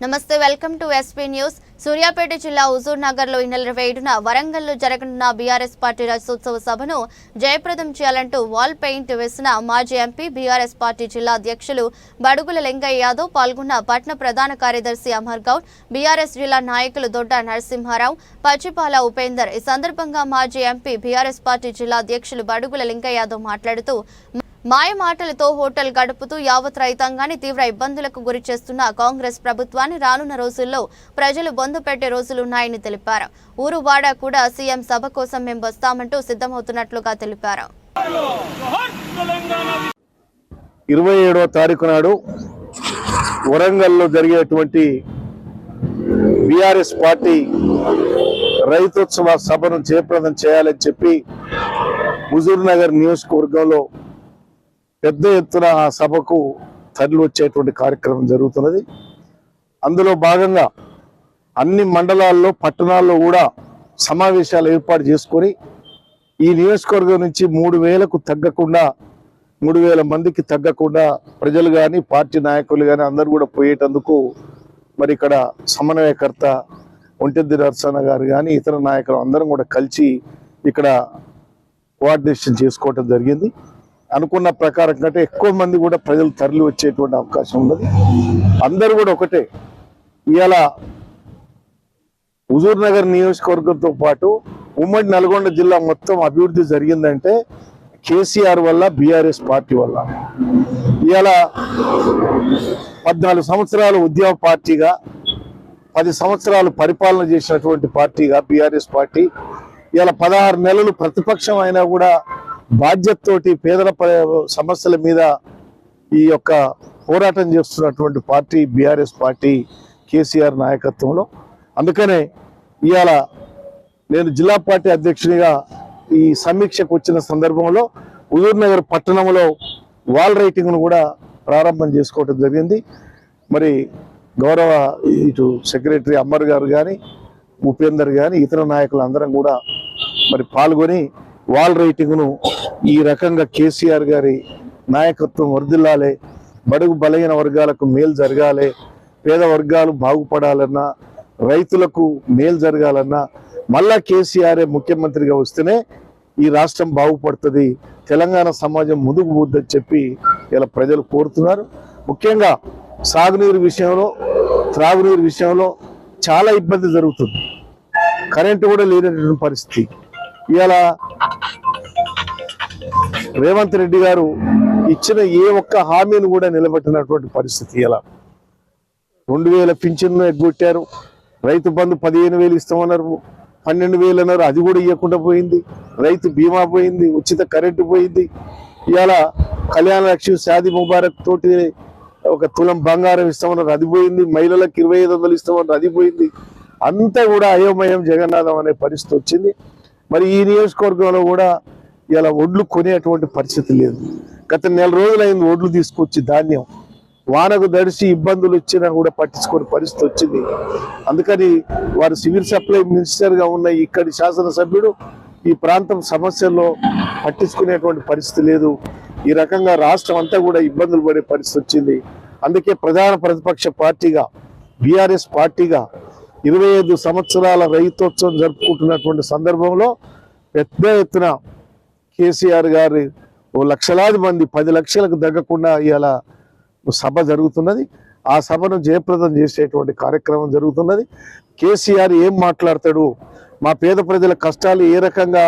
నమస్తే welcome to SP news. Suryapet జిల్లా హుజూర్ నగర్లో ఈ నెల ఇరవై ఏడున వరంగల్లో జరగనున్న బీఆర్ఎస్ పార్టీ రాజ్యోత్సవ సభను జయప్రదం చేయాలంటూ వాల్ పెయింట్ వేసిన మాజీ ఎంపీ బీఆర్ఎస్ పార్టీ జిల్లా అధ్యక్షులు బడుగుల లింగయ్య యాదవ్ పాల్గొన్న పట్న ప్రధాన కార్యదర్శి అమర్ గౌడ్ బీఆర్ఎస్ జిల్లా నాయకులు దొడ్డ నరసింహారావు పచ్చిపాల ఉపేందర్ ఈ సందర్భంగా మాజీ ఎంపీ బీఆర్ఎస్ పార్టీ జిల్లా అధ్యక్షులు బడుగుల లింగయ్య యాదవ్ మాట్లాడుతూ మాయమాటలతో హోటల్ గడుపుతూ యావత్ రైతాంగాన్ని తీవ్ర ఇబ్బందులకు గురి చేస్తున్న కాంగ్రెస్ ప్రభుత్వాన్ని రానున్న రోజుల్లో ప్రజలు బొందు పెట్టే రోజులున్నాయని తెలిపారు. ఊరువాడ కూడా సీఎం సభ కోసం మేము వస్తామంటూ సిద్ధమవుతున్నట్లుగా తెలిపారు. ఇరవై ఏడవ తారీఖు నాడు వరంగల్లో జరిగేటువంటి బీఆర్ఎస్ పార్టీ రైతోత్సవ సభను జయప్రదం చేయాలని చెప్పి హుజూర్ నగర్ నియోజకవర్గంలో పెద్ద ఎత్తున ఆ సభకు తరలి వచ్చేటువంటి కార్యక్రమం జరుగుతున్నది. అందులో భాగంగా అన్ని మండలాల్లో పట్టణాల్లో కూడా సమావేశాలు ఏర్పాటు చేసుకొని ఈ నియోజకవర్గం నుంచి మూడు వేలకు తగ్గకుండా మూడు వేల మందికి తగ్గకుండా ప్రజలు కానీ పార్టీ నాయకులు కానీ అందరూ కూడా పోయేటందుకు మరి ఇక్కడ సమన్వయకర్త ఒంటెద్ది నరసన్న గారు కానీ ఇతర నాయకులు అందరం కూడా కలిసి ఇక్కడ కోఆర్డినేషన్ చేసుకోవటం జరిగింది. అనుకున్న ప్రకారం కంటే ఎక్కువ మంది కూడా ప్రజలు తరలి వచ్చేటువంటి అవకాశం ఉన్నది. అందరూ కూడా ఒకటే. ఇవాళ హుజూర్ నగర్ నియోజకవర్గంతో పాటు ఉమ్మడి నల్గొండ జిల్లా మొత్తం అభివృద్ధి జరిగిందంటే కేసీఆర్ వల్ల బీఆర్ఎస్ పార్టీ వల్ల. ఇవాళ పద్నాలుగు సంవత్సరాలు ఉద్యమ పార్టీగా పది సంవత్సరాలు పరిపాలన చేసినటువంటి పార్టీగా బీఆర్ఎస్ పార్టీ. ఇవాళ పదహారు నెలలు ప్రతిపక్షం అయినా కూడా బాధ్యతతోటి పేదల సమస్యల మీద ఈ యొక్క పోరాటం చేస్తున్నటువంటి పార్టీ బీఆర్ఎస్ పార్టీ కేసీఆర్ నాయకత్వంలో. అందుకనే ఇవాళ నేను జిల్లా పార్టీ అధ్యక్షునిగా ఈ సమీక్షకు వచ్చిన సందర్భంలో హుజూర్నగర్ పట్టణంలో వాల్ రైటింగ్ను కూడా ప్రారంభం చేసుకోవటం జరిగింది. మరి గౌరవ ఇటు సెక్రటరీ అమ్మర్ గారు కానీ ఉపేందర్ కానీ ఇతర నాయకులు అందరం కూడా మరి పాల్గొని వాల్ రైటింగ్ను ఈ రకంగా కేసీఆర్ గారి నాయకత్వం వర్ధిల్లాలి బడుగు బలహీన వర్గాలకు మేలు జరగాలి పేద వర్గాలు బాగుపడాలన్నా రైతులకు మేలు జరగాలన్నా మళ్ళా కేసీఆరే ముఖ్యమంత్రిగా వస్తేనే ఈ రాష్ట్రం బాగుపడుతుంది తెలంగాణ సమాజం ముందుకు పోద్దని చెప్పి ఇలా ప్రజలు కోరుతున్నారు. ముఖ్యంగా సాగునీరు విషయంలో త్రాగునీరు విషయంలో చాలా ఇబ్బంది జరుగుతుంది. కరెంటు కూడా లేనటువంటి పరిస్థితి. ఇలా రేవంత్ రెడ్డి గారు ఇచ్చిన ఏ ఒక్క హామీని కూడా నిలబెట్టినటువంటి పరిస్థితి ఇలా రెండు వేల పింఛన్ను ఎగ్గొట్టారు. రైతు బంధు పదిహేను వేలు ఇస్తామన్నారు. పన్నెండు వేలు అన్నారు. అది కూడా ఇవ్వకుండా పోయింది. రైతు బీమా పోయింది. ఉచిత కరెంటు పోయింది. ఇవాళ కళ్యాణ లక్ష్మి షాది ముబారక్ తోటి ఒక తులం బంగారం ఇస్తామన్నారు. అది పోయింది. మహిళలకు ఇరవై ఐదు వందలు ఇస్తామన్నారు. అది పోయింది. అంతా కూడా అయోమయం జగన్నాథం అనే పరిస్థితి వచ్చింది. మరి ఈ నియోజకవర్గంలో కూడా ఇలా ఒడ్లు కొనేటువంటి పరిస్థితి లేదు. గత నెల రోజులైంది ఒడ్లు తీసుకొచ్చి ధాన్యం. వానకు దడిసి ఇబ్బందులు వచ్చినా కూడా పట్టించుకునే పరిస్థితి వచ్చింది. అందుకని వారు సివిల్ సప్లై మినిస్టర్గా ఉన్న ఇక్కడి శాసనసభ్యుడు ఈ ప్రాంతం సమస్యల్లో పట్టించుకునేటువంటి పరిస్థితి లేదు. ఈ రకంగా రాష్ట్రం అంతా కూడా ఇబ్బందులు పడే పరిస్థితి వచ్చింది. అందుకే ప్రధాన ప్రతిపక్ష పార్టీగా బీఆర్ఎస్ పార్టీగా ఇరవై ఐదు సంవత్సరాల రైతోత్సవం జరుపుకుంటున్నటువంటి సందర్భంలో పెద్ద ఎత్తున కేసీఆర్ గారి ఓ లక్షలాది మంది పది లక్షలకు తగ్గకుండా ఇవాళ సభ జరుగుతున్నది. ఆ సభను జయప్రదం చేసేటువంటి కార్యక్రమం జరుగుతున్నది. కేసీఆర్ ఏం మాట్లాడతాడు? మా పేద ప్రజల కష్టాలు ఏ రకంగా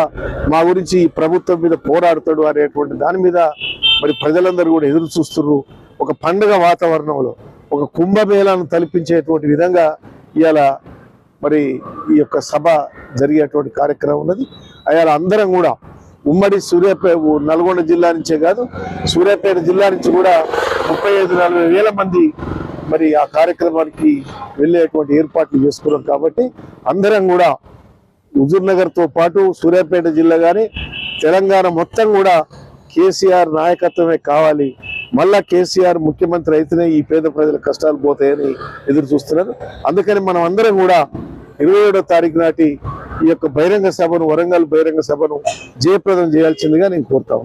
మా గురించి ఈ ప్రభుత్వం మీద పోరాడతాడు అనేటువంటి దాని మీద మరి ప్రజలందరూ కూడా ఎదురు చూస్తున్నారు. ఒక పండుగ వాతావరణంలో ఒక కుంభమేళాను తలపించేటువంటి విధంగా ఇవాళ మరి ఈ యొక్క సభ జరిగేటువంటి కార్యక్రమం ఉన్నది. అయాల అందరం కూడా ఉమ్మడి సూర్యాపేట నల్గొండ జిల్లా నుంచే కాదు సూర్యాపేట జిల్లా నుంచి కూడా ముప్పై ఐదు నలభై వేల మంది మరి ఆ కార్యక్రమానికి వెళ్ళేటువంటి ఏర్పాట్లు చేసుకున్నాం కాబట్టి అందరం కూడా హుజూర్నగర్తో పాటు సూర్యాపేట జిల్లా కానీ తెలంగాణ మొత్తం కూడా కేసీఆర్ నాయకత్వమే కావాలి. మళ్ళా కేసీఆర్ ముఖ్యమంత్రి అయితేనే ఈ పేద ప్రజల కష్టాలు పోతాయని ఎదురు చూస్తున్నారు. అందుకని మనం అందరం కూడా ఇరవై ఏడో తారీఖు నాటి ఈ యొక్క బహిరంగ సభను వరంగల్ బహిరంగ సభను జయప్రదం చేయాల్సిందిగా నేను కోరుతాను